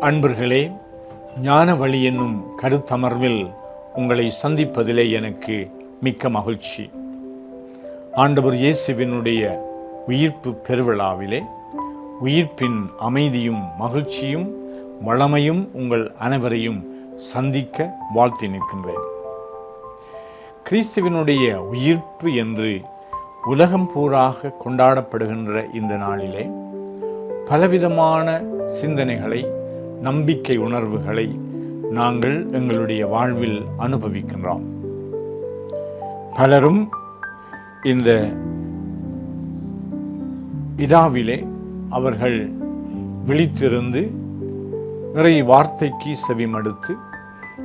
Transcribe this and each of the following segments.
அன்பர்களே ஞான வழி என்னும் கருத்தமர்வில் உங்களை சந்திப்பதிலே எனக்கு மிக்க மகிழ்ச்சி. ஆண்டவர் இயேசுவினுடைய உயிர்ப்பு பெருவிழாவிலே உயிர்ப்பின் அமைதியும் மகிழ்ச்சியும் வளமையும் உங்கள் அனைவரையும் சந்திக்க வாழ்த்தி நிற்கின்றேன். கிறிஸ்துவினுடைய உயிர்ப்பு என்று உலகம் பூராக கொண்டாடப்படுகின்ற இந்த நாளிலே பலவிதமான சிந்தனைகளை நம்பிக்கை உணர்வுகளை நாங்கள் எங்களுடைய வாழ்வில் அனுபவிக்கின்றோம். பலரும் இந்த இதாவிலே அவர்கள் விழித்திருந்து நிறைய வார்த்தைக்கு செவிமடுத்து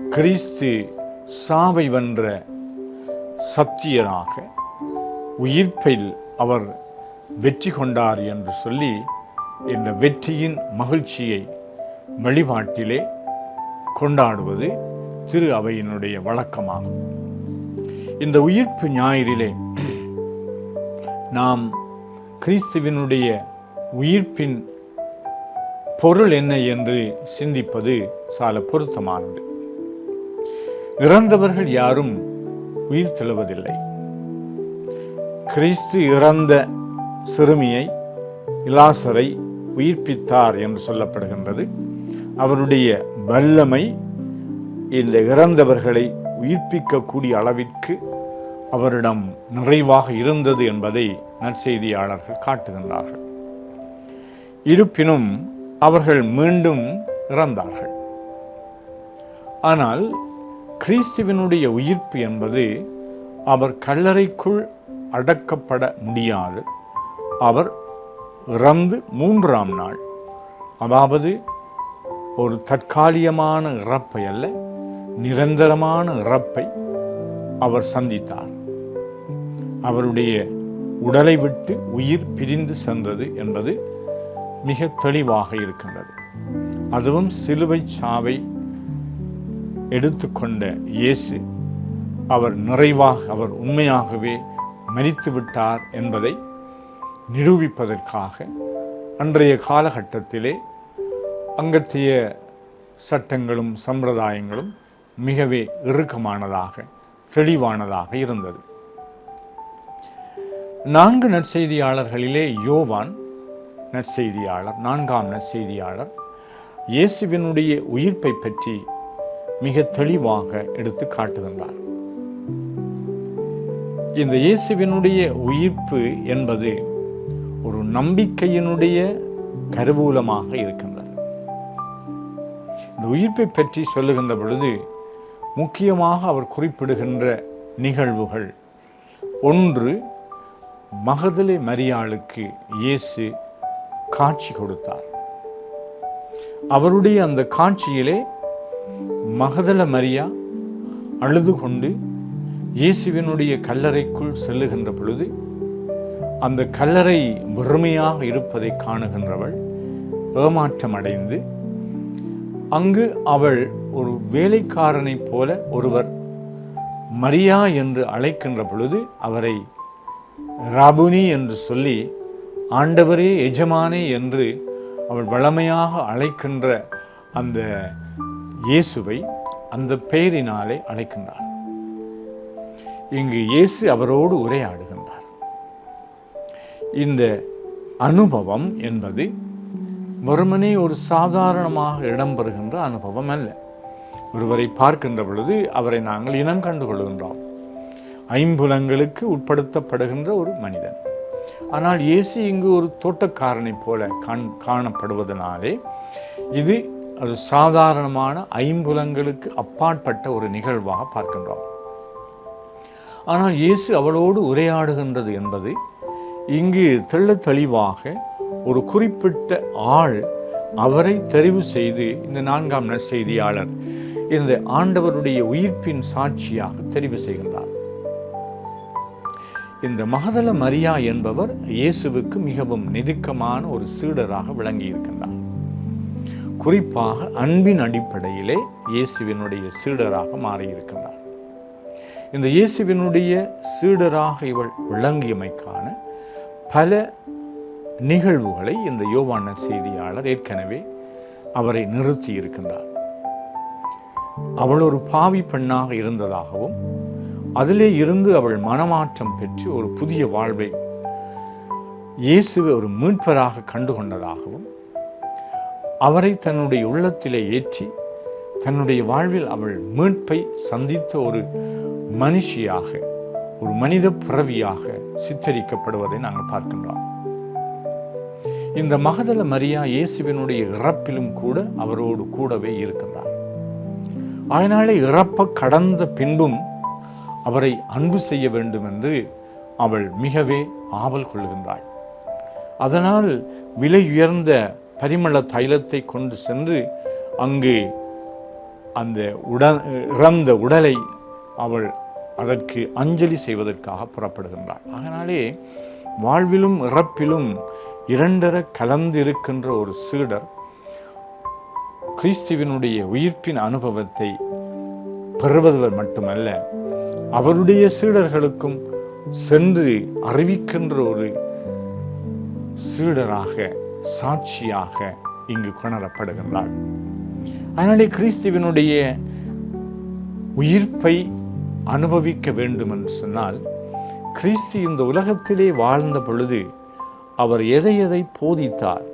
கிறிஸ்து சாவை வென்ற சத்தியராக உயிர்ப்பில் அவர் வெற்றி கொண்டார் என்று சொல்லி இந்த வெற்றியின் மகிழ்ச்சியை வழிபாட்டிலே கொண்டாடுவது திரு அவையினுடைய வழக்கமாகும். இந்த உயிர்ப்பு ஞாயிறிலே நாம் கிறிஸ்துவினுடைய உயிர்ப்பின் பொருள் என்ன என்று சிந்திப்பது சால பொருத்தமானது. இறந்தவர்கள் யாரும் உயிர் தெழுவதில்லை. கிறிஸ்து இறந்த சிறுமியை இலாசரை உயிர்ப்பித்தார் என்று சொல்லப்படுகின்றது. அவருடைய வல்லமை இந்த இறந்தவர்களை உயிர்ப்பிக்கக்கூடிய அளவிற்கு அவரிடம் நிறைவாக இருந்தது என்பதை நற்செய்தியாளர்கள் காட்டுகின்றார்கள். இருப்பினும் அவர்கள் மீண்டும் இறந்தார்கள். ஆனால் கிறிஸ்துவனுடைய உயிர்ப்பு என்பது அவர் கல்லறைக்குள் அடக்கப்பட முடியாது. அவர் இறந்து மூன்றாம் நாள் அதாவது ஒரு தற்காலிகமான இறப்பை அல்ல நிரந்தரமான இறப்பை அவர் சந்தித்தார். அவருடைய உடலை விட்டு உயிர் பிரிந்து சென்றது என்பது மிக தெளிவாக இருக்கின்றது. அதுவும் சிலுவை சாவை எடுத்துக்கொண்ட இயேசு அவர் நிறைவாக அவர் உண்மையாகவே மரித்து விட்டார் என்பதை நிரூபிப்பதற்காக அன்றைய காலகட்டத்திலே அங்கத்திய சட்டங்களும் சம்பிரதாயங்களும் மிகவே இறுக்கமானதாக தெளிவானதாக இருந்தது. நான்கு நற்செய்தியாளர்களிலே யோவான் நற்செய்தியாளர் நான்காம் நற்செய்தியாளர் இயேசுவினுடைய உயிர்ப்பை பற்றி மிக தெளிவாக எடுத்து காட்டுகின்றார். இந்த இயேசுவினுடைய உயிர்ப்பு என்பது ஒரு நம்பிக்கையினுடைய கருவூலமாக இருக்கின்றது. இந்த உயிர்ப்பை பற்றி சொல்லுகின்ற பொழுது முக்கியமாக அவர் குறிப்பிடுகின்ற நிகழ்வுகள். ஒன்று மகதலை மரியாளுக்கு இயேசு காட்சி கொடுத்தார். அவருடைய அந்த காட்சியிலே மகதல மரியா அழுது கொண்டு இயேசுவினுடைய கல்லறைக்குள் செல்லுகின்ற பொழுது அந்த கல்லறை வெறுமையாக இருப்பதை காணுகின்றவள் ஏமாற்றம் அடைந்து அங்கு அவள் ஒரு வேலைக்காரனைப் போல ஒருவர் மரியா என்று அழைக்கின்ற பொழுது அவரை ராபுனி என்று சொல்லி ஆண்டவரே எஜமானே என்று அவள் வளமையாக அழைக்கின்ற அந்த இயேசுவை அந்த பெயரினாலே அழைக்கின்றார் இங்கு இயேசு அவரோடு உரையாடுகின்றார். இந்த அனுபவம் என்பது வெறுமனே ஒரு சாதாரணமாக இடம்பெறுகின்ற அனுபவம் அல்ல. ஒருவரை பார்க்கின்ற பொழுது அவரை நாங்கள் இனம் கண்டு கொள்கின்றோம் ஐம்புலங்களுக்கு உட்படுத்தப்படுகின்ற ஒரு மனிதன். ஆனால் இயேசு இங்கு ஒரு தோட்டக்காரனைப் போல காண் காணப்படுவதனாலே இது ஒரு சாதாரணமான ஐம்புலங்களுக்கு அப்பாற்பட்ட ஒரு நிகழ்வாக பார்க்கின்றோம். ஆனால் இயேசு அவளோடு உரையாடுகின்றது என்பது இங்கு தெள்ள தெளிவாக ஒரு குறிப்பிட்ட ஆள் அவரை தெரிவு செய்து இந்த நான்காம் நற்செய்தியாளர் இந்த ஆண்டவருடைய உயிர்ப்பின் சாட்சியாக தெரிவு செய்கின்றார். இந்த மகதல மரியா என்பவர் இயேசுவுக்கு மிகவும் நெருக்கமான ஒரு சீடராக விளங்கி இருக்கின்றார் குறிப்பாக அன்பின் அடிப்படையிலே இயேசுவினுடைய சீடராக மாறியிருக்கின்றார். இந்த இயேசுவினுடைய சீடராக இவள் விளங்கியமைக்கான பல நிகழ்வுகளை இந்த யோவான செய்தியாளர் ஏற்கனவே அவரை நிறுத்தி இருக்கின்றார். அவள் ஒரு பாவி பெண்ணாக இருந்ததாகவும் அதிலே இருந்து அவள் மனமாற்றம் பெற்று ஒரு புதிய வாழ்வை இயேசுவை ஒரு மீட்பராக கண்டுகொண்டதாகவும் அவரை தன்னுடைய உள்ளத்திலே ஏற்றி தன்னுடைய வாழ்வில் அவள் மீட்பை சந்தித்த ஒரு மனுஷியாக ஒரு மனித பிறவியாக சித்தரிக்கப்படுவதை நாங்கள் பார்க்கின்றோம். இந்த மகதல மரியா இயேசுவினுடைய இறப்பிலும் கூட அவரோடு கூடவே இருக்கின்றார். அதனாலே இறப்ப கடந்த பின்பும் அவரை அன்பு செய்ய வேண்டும் என்று அவள் மிகவே ஆவல் கொள்கின்றாள். அதனால் விலை உயர்ந்த பரிமள தைலத்தை கொண்டு சென்று அங்கு அந்த உட இறந்த உடலை அவள் அதற்கு அஞ்சலி செய்வதற்காக புறப்படுகின்றாள். அதனாலே வாழ்விலும் இறப்பிலும் இரண்டர கலந்து இருக்கின்ற ஒரு சீடர் கிறிஸ்துவினுடைய உயிர்ப்பின் அனுபவத்தை பெறுவதவர் மட்டுமல்ல அவருடைய சீடர்களுக்கும் சென்று அறிவிக்கின்ற ஒரு சீடராக சாட்சியாக இங்கு கொணரப்படுகின்றாள் அதனாலே கிறிஸ்துவனுடைய உயிர்ப்பை அனுபவிக்க வேண்டும் என்று சொன்னால் கிறிஸ்து இந்த உலகத்திலே வாழ்ந்த பொழுது அவர் எதை எதை போதித்தார்?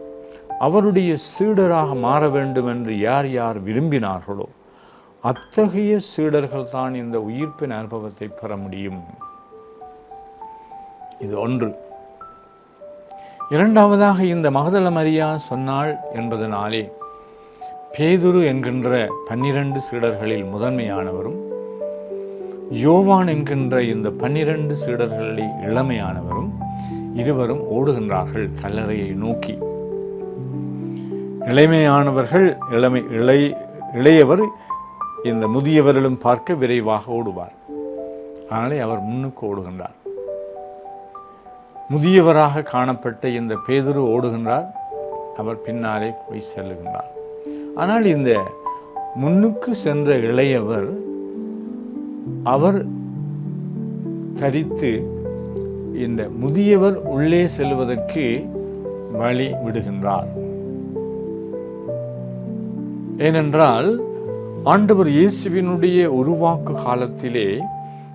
அவருடைய சீடராக மாற வேண்டும் என்று யார் யார் விரும்பினார்களோ அத்தகைய சீடர்கள் தான் இந்த உயிர்ப்பின் அனுபவத்தை பெற முடியும். இது ஒன்று. இரண்டாவதாக இந்த மகதல மரியா சொன்னாள் என்பதனாலே பேதுரு என்கின்ற பன்னிரண்டு சீடர்களில் முதன்மையானவரும் யோவான் என்கின்ற இந்த பன்னிரண்டு சீடர்களில் இளமையானவரும் இருவரும் ஓடுகின்றார்கள் கல்லறையை நோக்கி. இளமையானவர்கள் இளமை இளை இளையவர் இந்த முதியவர்களும் பார்க்க விரைவாக ஓடுவார். அதனாலே அவர் முன்னுக்கு ஓடுகின்றார். முதியவராக காணப்பட்ட இந்த பேதுரு ஓடுகின்றார். அவர் பின்னாலே போய் செல்லுகின்றார். ஆனால் இந்த முன்னுக்கு சென்ற இளையவர் அவர் தரித்து இந்த முதியவர் உள்ளே செல்வதற்கு வழி விடுகின்றார். ஏனென்றால் ஆண்டவர் இயேசுவினுடைய உருவாக்கு காலத்திலே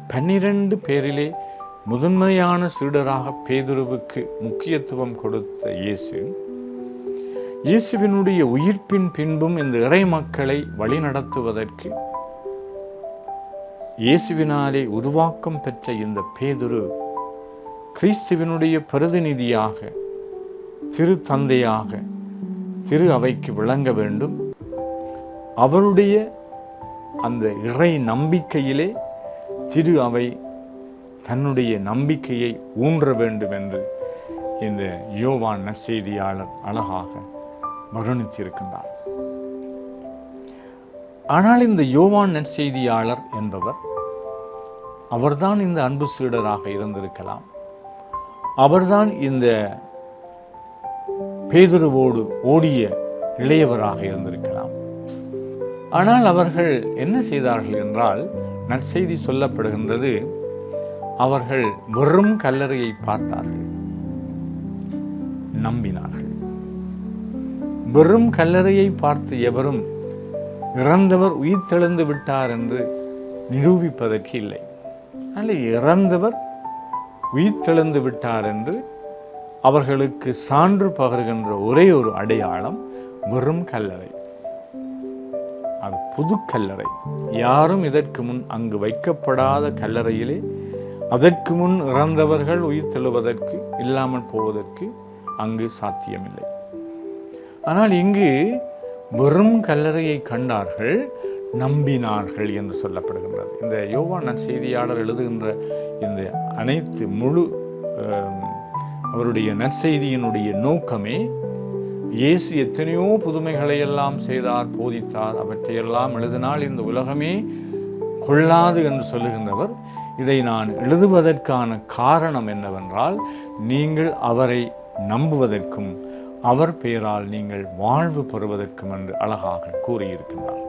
பன்னிரண்டு பேரிலே முதன்மையான சீடராக பேதுருவுக்கு முக்கியத்துவம் கொடுத்த இயேசு இயேசுவினுடைய உயிர்ப்பின் பின்பும் இந்த இறை மக்களை வழிநடத்துவதற்கு இயேசுவினாலே உருவாக்கம் பெற்ற இந்த பேதுரு கிறிஸ்துவினுடைய பிரதிநிதியாக திரு தந்தையாக திரு அவைக்கு விளங்க வேண்டும். அவருடைய அந்த இறை நம்பிக்கையிலே திரு அவை தன்னுடைய நம்பிக்கையை ஊன்ற வேண்டும் என்று இந்த யோவான் நற்செய்தியாளர் அழகாக வருணித்திருக்கின்றார். ஆனால் இந்த யோவான் நற்செய்தியாளர் என்பவர் அவர்தான் இந்த அன்பு சீடராக இருந்திருக்கலாம். அவர்தான் இந்த பேதுருவோடு ஓடிய இளையவராக இருந்திருக்கலாம். ஆனால் அவர்கள் என்ன செய்தார்கள் என்றால் நற்செய்தி சொல்லப்படுகின்றது அவர்கள் வெறும் கல்லறையை பார்த்தார்கள். நம்பினார்கள். வெறும் கல்லறையை பார்த்து எவரும் இறந்தவர் உயிர் தெளிந்து விட்டார் என்று நிரூபிப்பதற்கு இல்லை. அல்ல இறந்தவர் உயிர்த்தெழுந்து விட்டார் என்று அவர்களுக்கு சான்று பகர்கின்ற ஒரே ஒரு அடையாளம் வெறும் கல்லறை. அது புது கல்லறை. யாரும் இதற்கு முன் அங்கு வைக்கப்படாத கல்லறையிலே அதற்கு முன் இறந்தவர்கள் உயிர் தெழுவதற்கு இல்லாமல் போவதற்கு அங்கு சாத்தியமில்லை. ஆனால் இங்கு வெறும் கல்லறையை கண்டார்கள் நம்பினார்கள் என்று சொல்லப்படுகின்றது. இந்த யோவான் செய்தியாளர் எழுதுகின்ற இந்த அனைத்து முழு அவருடைய நற்செய்தியினுடைய நோக்கமே இயேசு எத்தனையோ புதுமைகளை எல்லாம் செய்தார் போதித்தார் அவற்றையெல்லாம் எழுதினால் இந்த உலகமே கொள்ளாது என்று சொல்லுகின்றவர். இதை நான் எழுதுவதற்கான காரணம் என்னவென்றால் நீங்கள் அவரை நம்புவதற்கும் அவர் பெயரால் நீங்கள் வாழ்வு பெறுவதற்கும் என்று அழகாக கூறியிருக்கின்றார்.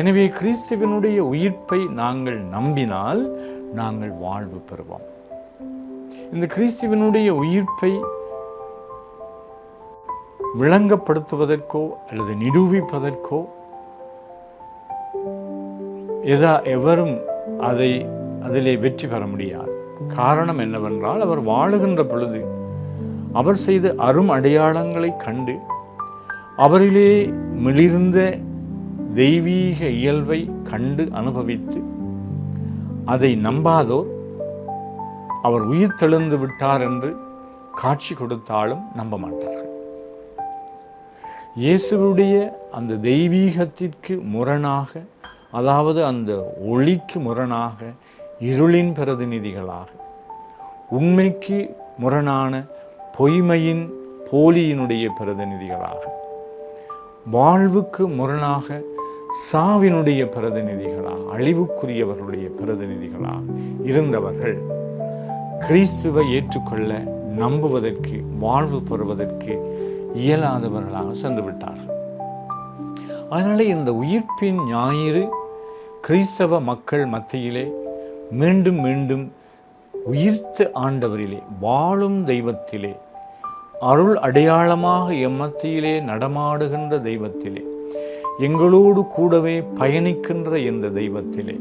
எனவே கிறிஸ்துவனுடைய உயிர்ப்பை நாங்கள் நம்பினால் நாங்கள் வாழ்வு பெறுவோம். இந்த கிறிஸ்துவனுடைய உயிர்ப்பை விளங்கப்படுத்துவதற்கோ அல்லது நிரூபிப்பதற்கோ எதா எவரும் அதை அதிலே வெற்றி பெற முடியாது. காரணம் என்னவென்றால் அவர் வாழுகின்ற பொழுது அவர் செய்த அரும் அடையாளங்களை கண்டு அவரிலே மிளிர்ந்த தெய்வீக இயல்பை கண்டு அனுபவித்து அதை நம்பாதோர் அவர் உயிர் தெழுந்து விட்டார் என்று காட்சி கொடுத்தாலும் நம்ப மாட்டார்கள். இயேசுடைய அந்த தெய்வீகத்திற்கு முரணாக அதாவது அந்த ஒளிக்கு முரணாக இருளின் பிரதிநிதிகளாக உண்மைக்கு முரணான பொய்மையின் போலியினுடைய பிரதிநிதிகளாக வாழ்வுக்கு முரணாக சாவினுடைய பிரதிநிதிகளாக அழிவுக்குரியவர்களுடைய பிரதிநிதிகளாக இருந்தவர்கள் கிறிஸ்துவை ஏற்றுக்கொள்ள நம்புவதற்கு வாழ்வு பெறுவதற்கு இயலாதவர்களாக சென்று விட்டார்கள். அதனாலே இந்த உயிர்ப்பின் ஞாயிறு கிறிஸ்தவ மக்கள் மத்தியிலே மீண்டும் மீண்டும் உயிர்த்த ஆண்டவரிலே வாழும் தெய்வத்திலே அருள் அடையாளமாக எம்மத்தியிலே நடமாடுகின்ற தெய்வத்திலே எங்களோடு கூடவே பயணிக்கின்ற இந்த தெய்வத்திலே.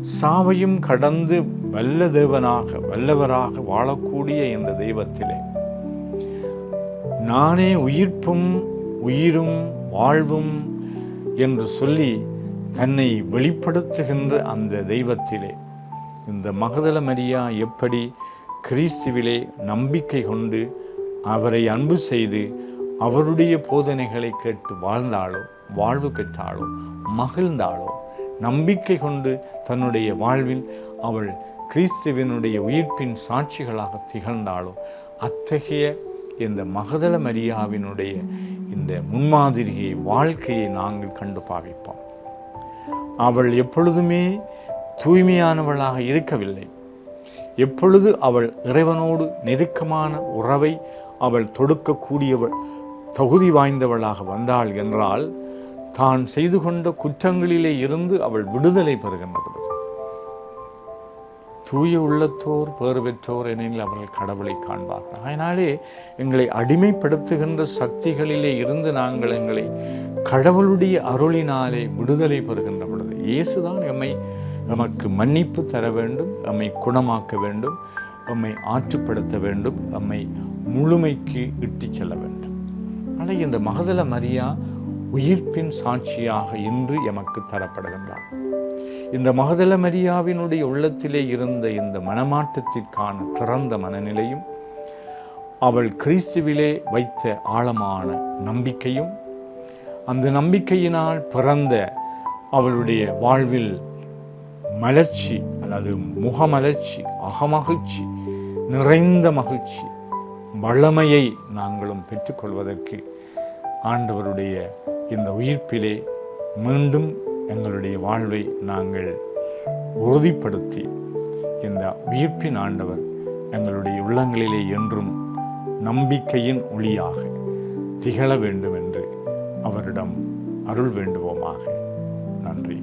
சாவையும் கடந்து வல்ல தேவனாக வல்லவராக வாழக்கூடிய இந்த தெய்வத்திலே. நானே உயிர்ப்பும் உயிரும் வாழ்வும் என்று சொல்லி தன்னை வெளிப்படுத்துகின்ற அந்த தெய்வத்திலே. இந்த மகதல மரியா எப்படி கிறிஸ்துவிலே நம்பிக்கை கொண்டு அவரை அன்பு செய்து அவருடைய போதனைகளை கேட்டு வாழ்ந்தாளோ வாழ்வு பெற்றாலோ மகிழ்ந்தாளோ நம்பிக்கை கொண்டு தன்னுடைய வாழ்வில் அவள் கிறிஸ்துவினுடைய உயிர்ப்பின் சாட்சிகளாக திகழ்ந்தாளோ அத்தகைய இந்த மகதள மரியாவினுடைய இந்த முன்மாதிரியை வாழ்க்கையை நாங்கள் கண்டு பாவிப்போம். அவள் எப்பொழுதுமே தூய்மையானவளாக இருக்கவில்லை. எப்பொழுது அவள் இறைவனோடு நெருக்கமான உறவை அவள் தொடுக்கக்கூடியவள் தகுதி வாய்ந்தவளாக வந்தாள் என்றால் தான் செய்து கொண்ட குற்றங்களிலே இருந்து அவள் விடுதலை பெறுகின்றது. தூய உள்ளத்தோர் பேறு பெற்றோர் எனில் அவர்கள் கடவுளை காண்பார்கள். அதனாலே எங்களை அடிமைப்படுத்துகின்ற சக்திகளிலே இருந்து நாங்கள் எங்களை கடவுளுடைய அருளினாலே விடுதலை பெறுகின்ற பொழுது இயேசுதான் எம்மை நமக்கு மன்னிப்பு தர வேண்டும் எம்மை குணமாக்க வேண்டும் நம்மை ஆற்றுப்படுத்த வேண்டும் நம்மை முழுமைக்கு இட்டுச் செல்ல வேண்டும். ஆனால் இந்த மகதல மரியா உயிர்ப்பின் சாட்சியாக இன்று எமக்கு தரப்படுகின்றார். இந்த மகதல மரியாவினுடைய உள்ளத்திலே இருந்த இந்த மனமாற்றத்திற்கான திறந்த மனநிலையும் அவள் கிறிஸ்துவிலே வைத்த ஆழமான நம்பிக்கையும் அந்த நம்பிக்கையினால் பிறந்த அவளுடைய வாழ்வில் மலர்ச்சி அல்லது முகமலர்ச்சி அகமகிழ்ச்சி நிறைந்த மகிழ்ச்சி வளமையை நாங்களும் பெற்றுக்கொள்வதற்கு ஆண்டவருடைய இந்த உயிர்ப்பிலே மீண்டும் எங்களுடைய வாழ்வை நாங்கள் உறுதிப்படுத்தி இந்த உயிர்ப்பின் ஆண்டவர் எங்களுடைய உள்ளங்களிலே என்றும் நம்பிக்கையின் ஒளியாக திகழ வேண்டும் என்று அவரிடம் அருள் வேண்டுவோமாக. நன்றி.